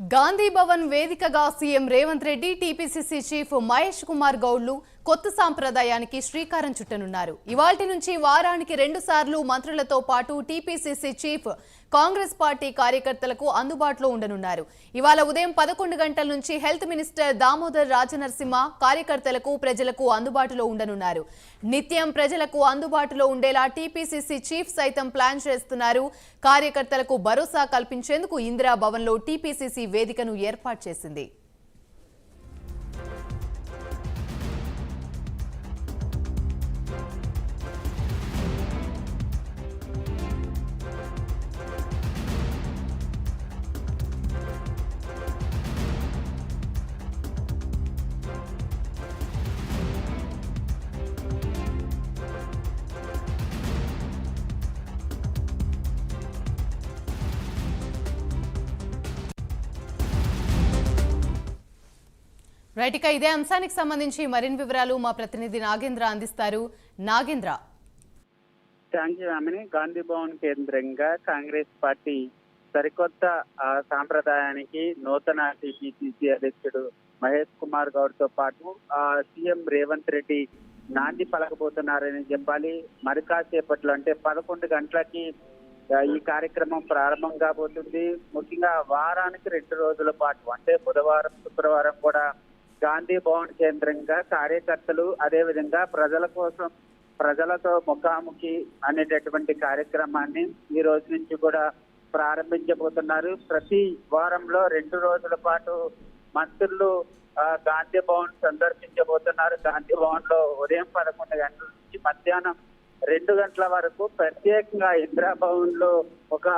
గాంధీ భవన్ వేదికగా CM Revanth Reddy TPCC chief Mahesh Kumar గౌడ్లు కొత్త సాంప్రదాయానికి శ్రీకారం చుట్టనున్నారు. ఇవాటి నుంచి వారానికి రెండు సార్లు మంత్రులతో పాటు టీపీసీసీ చీఫ్ కాంగ్రెస్ పార్టీ కార్యకర్తలకు అందుబాటులో ఉండనున్నారు. ఇవాళ ఉదయం పదకొండు గంటల నుంచి హెల్త్ మినిస్టర్ దామోదర్ రాజనరసింహ కార్యకర్తలకు ప్రజలకు అందుబాటులో ఉండనున్నారు. నిత్యం ప్రజలకు అందుబాటులో ఉండేలా టీపీసీసీ చీఫ్ సైతం ప్లాన్ చేస్తున్నారు. కార్యకర్తలకు భరోసా కల్పించేందుకు ఇందిరా భవన్లో టీపీసీసీ వేదికను ఏర్పాటు చేసింది. రైట్ ఇక ఇదే అంశానికి సంబంధించి మరిన్ని వివరాలు మా ప్రతినిధి నాగేంద్ర అందిస్తారు. నాగేంద్ర. థ్యాంక్ గాంధీ భవన్ కేంద్రంగా కాంగ్రెస్ పార్టీ సరికొత్త సాంప్రదాయానికి నూతన టీపీసీసీ అధ్యక్షుడు మహేష్ కుమార్ గౌడ్తో పాటు ఆ, సీఎం రేవంత్ రెడ్డి నాంది పలకబోతున్నారని చెప్పాలి. మరి కాసేపట్లో అంటే పదకొండు గంటలకి ఈ కార్యక్రమం ప్రారంభం కాబోతుంది. ముఖ్యంగా వారానికి రెండు రోజుల పాటు అంటే బుధవారం శుక్రవారం కూడా గాంధీ భవన్ కేంద్రంగా కార్యకర్తలు అదే విధంగా ప్రజల కోసం ప్రజలతో ముఖాముఖి అనేటటువంటి కార్యక్రమాన్ని ఈ రోజు నుంచి కూడా ప్రారంభించబోతున్నారు. ప్రతి వారంలో రెండు రోజుల పాటు మంత్రులు గాంధీ భవన్ సందర్శించబోతున్నారు. గాంధీ భవన్లో ఉదయం పదకొండు గంటల నుంచి మధ్యాహ్నం రెండు గంటల వరకు ప్రత్యేకంగా ఇందిరా భవన్లో ఒక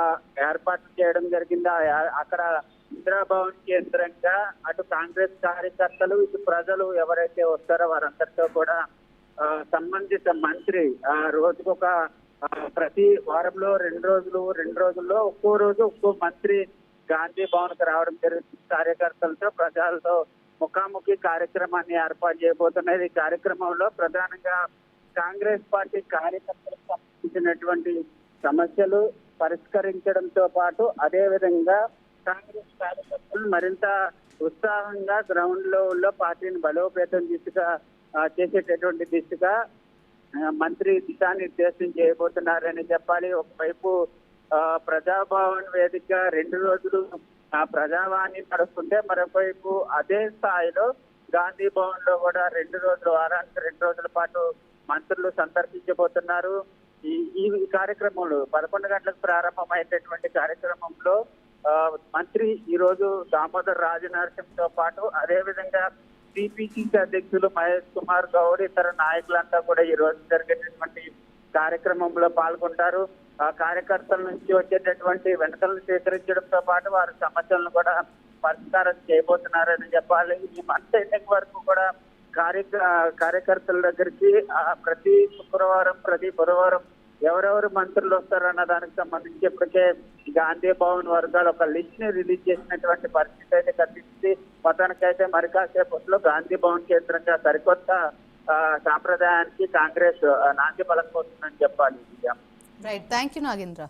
ఏర్పాటు చేయడం జరిగింది. అక్కడ ఇందిరా భవన్ కేంద్రంగా అటు కాంగ్రెస్ కార్యకర్తలు ఇటు ప్రజలు ఎవరైతే వస్తారో వారందరితో కూడా సంబంధిత మంత్రి ఆ రోజుకొక ప్రతి వారంలో రెండు రోజులు రెండు రోజుల్లో ఒక్కో రోజు ఒక్కో మంత్రి గాంధీ భవన్కు రావడం జరుగుతుంది. కార్యకర్తలతో ప్రజలతో ముఖాముఖి కార్యక్రమాన్ని ఏర్పాటు చేయబోతున్నది. ఈ కార్యక్రమంలో ప్రధానంగా కాంగ్రెస్ పార్టీ కార్యకర్తలకు సంబంధించినటువంటి సమస్యలు పరిష్కరించడంతో పాటు అదే విధంగా కాంగ్రెస్ కార్యకర్తలు మరింత ఉత్సాహంగా గ్రౌండ్లో పార్టీని బలోపేతం దిశగా చేసేటటువంటి దిశగా మంత్రి దిశానిర్దేశం చేయబోతున్నారని చెప్పాలి. ఒకవైపు ఆ, ప్రజాభవన్ వేదిక రెండు రోజులు ఆ ప్రజావాణి నడుస్తుంటే మరొకవైపు అదే స్థాయిలో గాంధీ భవన్లో కూడా రెండు రోజులు వారానికి రెండు రోజుల పాటు మంత్రులు సందర్శించబోతున్నారు. ఈ ఈ కార్యక్రమంలో పదకొండు గంటలకు ప్రారంభమైనటువంటి కార్యక్రమంలో మంత్రి ఈ రోజు దామోదర్ రాజనరసింహతో పాటు అదే విధంగా సిపిసిసి అధ్యక్షులు మహేష్ కుమార్ గౌడ్ ఇతర నాయకులంతా కూడా ఈ రోజు జరిగేటటువంటి కార్యక్రమంలో పాల్గొంటారు. ఆ కార్యకర్తల నుంచి వచ్చేటటువంటి వెనకలను స్వీకరించడంతో పాటు వారి సమస్యలను కూడా పరిష్కారం చేయబోతున్నారని చెప్పాలి. ఈ మంత్ ఎండింగ్ వరకు కూడా కార్య కార్యకర్తల దగ్గరికి ప్రతి శుక్రవారం ప్రతి బుధవారం ఎవరెవరు మంత్రులు వస్తారన్న దానికి సంబంధించి ఇప్పటికే గాంధీ భవన్ వర్గాలు ఒక లిస్ట్ని రిలీజ్ చేసినటువంటి పరిస్థితి అయితే కనిపిస్తుంది. మొత్తానికైతే మరి కాసేపట్లో గాంధీ భవన్ కేంద్రంగా సరికొత్త సాంప్రదాయానికి కాంగ్రెస్ నాంది పలకపోతుందని చెప్పాలి. Right thank you Nagendra.